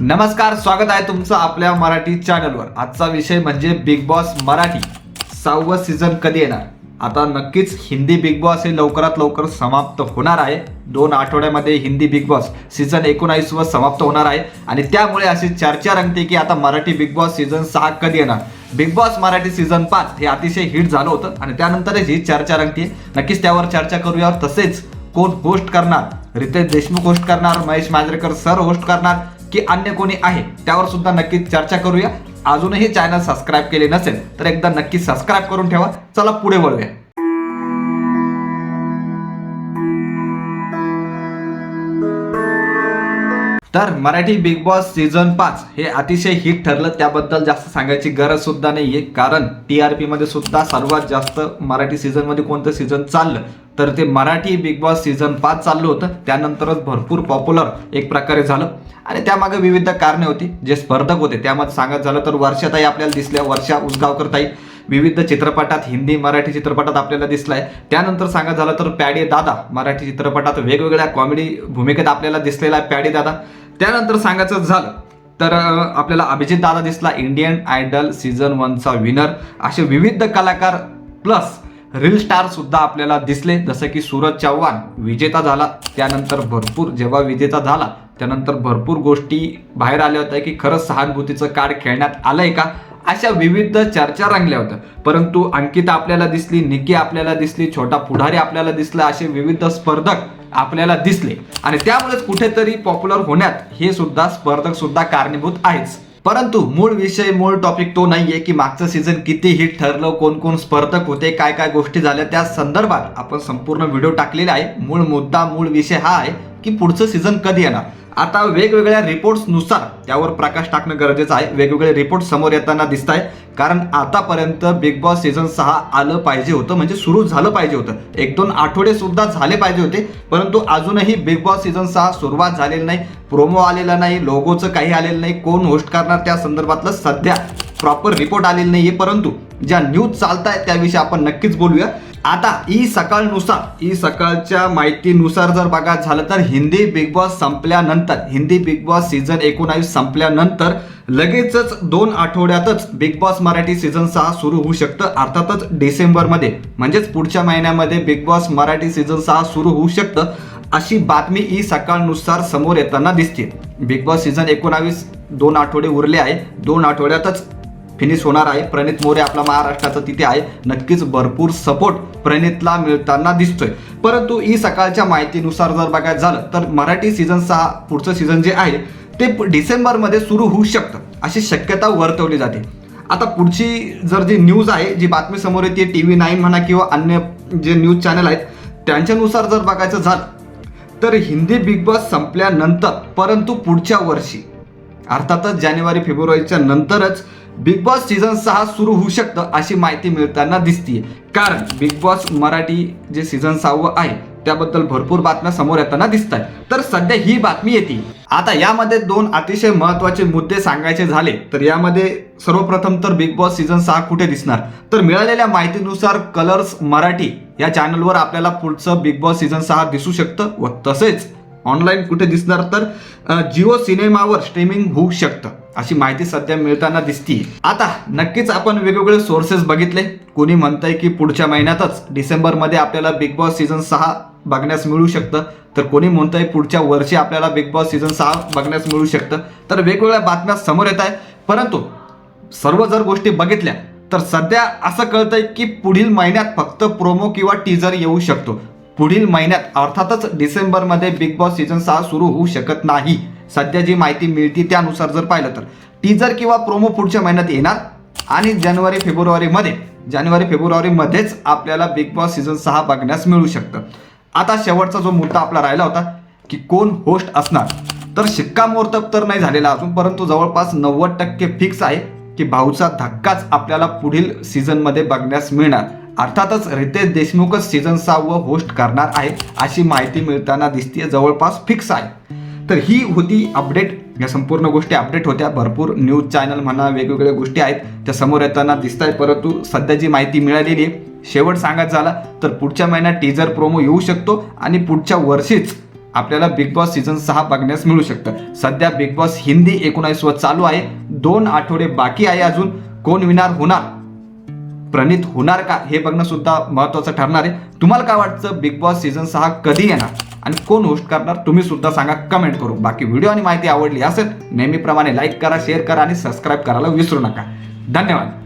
नमस्कार स्वागत आहे तुमचं आपल्या मराठी चॅनलवर आजचा विषय म्हणजे बिग बॉस मराठी. सहावं सीझन कधी येणार? आता नक्कीच हिंदी बिग बॉस हे लवकरात लवकर समाप्त होणार आहे. दोन आठवड्यामध्ये हिंदी बिग बॉस सीझन एकोणावीसवर समाप्त होणार आहे. आणि त्यामुळे अशी चर्चा रंगते की आता मराठी बिग बॉस सीझन सहा कधी येणार? बिग बॉस मराठी सीझन पाच हे अतिशय हिट झालं होतं आणि त्यानंतरच ही चर्चा रंगते नक्कीच त्यावर चर्चा करूया तसेच कोण होस्ट करणार? रितेश देशमुख होस्ट करणार महेश मांजरेकर सर होस्ट करणार. की अन्य कोणी आहे त्यावर सुद्धा नक्कीच चर्चा करूया. अजूनही चॅनल सबस्क्राईब केले नसेल तर एकदा नक्की सबस्क्राईब करून ठेवा. चला पुढे वळूया. तर मराठी बिग बॉस सीझन पाच हे अतिशय हिट ठरलं त्याबद्दल जास्त सांगायची गरज सुद्धा नाहीये. कारण टी आरमध्ये सुद्धा सर्वात जास्त मराठी सीझनमध्ये कोणतं सीझन चाललं? तर ते मराठी बिग बॉस सीझन पाच चाललं होतं. त्यानंतरच भरपूर पॉप्युलर एक प्रकारे झालं. आणि त्यामागे विविध कारणे होती जे स्पर्धक होते. त्यामध्ये सांगत झालं तर वर्षाताई आपल्याला दिसल्या वर्षा उसगावकर ताई. विविध चित्रपटात हिंदी मराठी चित्रपटात आपल्याला दिसलाय. त्यानंतर सांगत झालं तर पॅडे दादा मराठी चित्रपटात वेगवेगळ्या कॉमेडी भूमिकेत आपल्याला दिसलेला आहे पॅडे दादा. त्यानंतर सांगायचं झालं तर आपल्याला अभिजित दादा दिसला इंडियन आयडल सीझन वनचा विनर असे विविध कलाकार प्लस रील स्टार सुद्धा आपल्याला दिसले. जसं की सूरज चव्हाण विजेता झाला. त्यानंतर भरपूर जेव्हा विजेता झाला त्यानंतर भरपूर गोष्टी बाहेर आल्या होत्या की खरंच सहानुभूतीचं कार्ड खेळण्यात आलंय का? अशा विविध चर्चा रंगल्या होत्या. परंतु अंकिता आपल्याला दिसली निकी आपल्याला दिसली छोटा पुढारी आपल्याला दिसला असे विविध स्पर्धक आपल्याला दिसले. आणि त्यामुळेच कुठेतरी पॉप्युलर होण्यात हे सुद्धा स्पर्धक सुद्धा कारणीभूत आहेच. परंतु मूळ विषय मूळ टॉपिक तो नाहीये की मागचं सीझन किती हिट ठरलं कोण कोण स्पर्धक होते काय काय गोष्टी झाल्या त्या संदर्भात आपण संपूर्ण व्हिडिओ टाकलेला आहे. मूळ मुद्दा मूळ विषय हा आहे की पुढचं सीझन कधी येणार? आता वेगवेगळ्या रिपोर्ट्सनुसार त्यावर प्रकाश टाकणं गरजेचं आहे. वेगवेगळे रिपोर्ट समोर येताना दिसत आहे कारण आतापर्यंत बिग बॉस सीझन सहा आलं पाहिजे होतं. म्हणजे सुरू झालं पाहिजे होतं. एक दोन आठवडे सुद्धा झाले पाहिजे होते. परंतु अजूनही बिग बॉस सीझन सहा सुरुवात झालेली नाही. प्रोमो आलेला नाही. लोगोचं काही आलेलं नाही. कोण होस्ट करणार त्या संदर्भातलं सध्या प्रॉपर रिपोर्ट आलेलं नाही आहे परंतु ज्या न्यूज चालत आहेत त्याविषयी आपण नक्कीच बोलूया. आता ई सकाळनुसार ई सकाळच्या माहितीनुसार जर बघा झालं तर हिंदी बिग बॉस संपल्यानंतर हिंदी बिग बॉस सीझन एकोणावीस संपल्यानंतर लगेचच दोन आठवड्यातच बिग बॉस मराठी सीझन सहा सुरू होऊ शकतं अर्थातच डिसेंबरमध्ये. म्हणजेच पुढच्या महिन्यामध्ये बिग बॉस मराठी सीझन सहा सुरू होऊ शकतं अशी बातमी ई सकाळनुसार समोर येताना दिसते. बिग बॉस सीझन एकोणावीस दोन आठवडे उरले आहे दोन आठवड्यातच फिनिश होणार आहे. प्रणित मोरे आपला महाराष्ट्राचा तिथे आहे. नक्कीच भरपूर सपोर्ट प्रणितला मिळताना दिसतोय. परंतु ई सकाळच्या माहितीनुसार जर बघायचं झालं तर मराठी सीझन सहा पुढचं सीझन जे आहे ते डिसेंबरमध्ये सुरू होऊ शकतं. अशी शक्यता वर्तवली जाते. आता पुढची जर जी न्यूज आहे जी बातमी समोर येते टी व्ही नाईन म्हणा किंवा अन्य जे न्यूज चॅनल आहेत त्यांच्यानुसार जर बघायचं झालं तर हिंदी बिग बॉस संपल्यानंतर परंतु पुढच्या वर्षी अर्थातच जानेवारी फेब्रुवारीच्या नंतरच बिग बॉस सीझन सहा सुरू होऊ शकतं अशी माहिती मिळताना दिसतीये. कारण बिग बॉस मराठी जे सीझन सहावं आहे त्याबद्दल भरपूर बातम्या समोर येताना दिसत आहेत तर सध्या ही बातमी येते. आता यामध्ये दोन अतिशय महत्त्वाचे मुद्दे सांगायचे झाले तर यामध्ये सर्वप्रथम तर बिग बॉस सीझन सहा कुठे दिसणार? तर मिळालेल्या माहितीनुसार कलर्स मराठी या चॅनलवर आपल्याला पुढचं बिग बॉस सीझन सहा दिसू शकतं व तसेच ऑनलाईन कुठे दिसणार तर जिओ सिनेमावर स्ट्रीमिंग होऊ शकतं. अशी माहिती सध्या मिळताना दिसतीये. आता नक्कीच आपण वेगवेगळे सोर्सेस बघितले. कोणी म्हणतंय की पुढच्या महिन्यातच डिसेंबरमध्ये आपल्याला बिग बॉस सीझन सहा बघण्यास मिळू शकतं. तर कोणी म्हणतंय पुढच्या वर्षी आपल्याला बिग बॉस सीझन सहा बघण्यास मिळू शकतं. तर वेगवेगळ्या बातम्या समोर येत आहे परंतु सर्व जर गोष्टी बघितल्या तर सध्या असं कळतंय की पुढील महिन्यात फक्त प्रोमो किंवा टीजर येऊ शकतो. पुढील महिन्यात अर्थातच डिसेंबरमध्ये बिग बॉस सीझन सहा सुरू होऊ शकत नाही. सध्या जी माहिती मिळते त्यानुसार जर पाहिलं तर टीजर किंवा प्रोमो पुढच्या महिन्यात येणार. आणि जानेवारी फेब्रुवारीमध्ये जानेवारी फेब्रुवारीमध्येच आपल्याला बिग बॉस सीझन सहा बघण्यास मिळू शकतं. आता शेवटचा जो मुद्दा आपला राहिला होता की कोण होस्ट असणार? तर शिक्कामोर्तब तर नाही झालेला अजून परंतु जवळपास नव्वद टक्के फिक्स आहे की भाऊचा धक्काच आपल्याला पुढील सीझनमध्ये बघण्यास मिळणार. अर्थातच रितेश देशमुखच सीझन सहावं होस्ट करणार आहे अशी माहिती मिळताना दिसते जवळपास फिक्स आहे. तर ही होती अपडेट या संपूर्ण गोष्टी अपडेट होत्या. भरपूर न्यूज चॅनल म्हणा वेगवेगळ्या गोष्टी आहेत त्या समोर येताना दिसत आहेत परंतु सध्या जी माहिती मिळालेली आहे. शेवट सांगायचं झाला तर पुढच्या महिन्यात टीजर प्रोमो येऊ शकतो आणि पुढच्या वर्षीच आपल्याला बिग बॉस सीझन सहा बघण्यास मिळू शकतं. सध्या बिग बॉस हिंदी एकोणावीस व चालू आहे. दोन आठवडे बाकी आहे अजून. कोण विनार होणार? प्रणित होणार का हे बघणं सुद्धा महत्वाचं ठरणार आहे. तुम्हाला काय वाटतं? बिग बॉस सीझन सहा कधी येणार? आणि कोण होस्ट करणार? तुम्ही सुद्धा सांगा कमेंट करू बाकी व्हिडिओ आणि माहिती आवडली असेल नेहमीप्रमाणे लाईक करा शेअर करा आणि सबस्क्राईब करायला विसरू नका. धन्यवाद.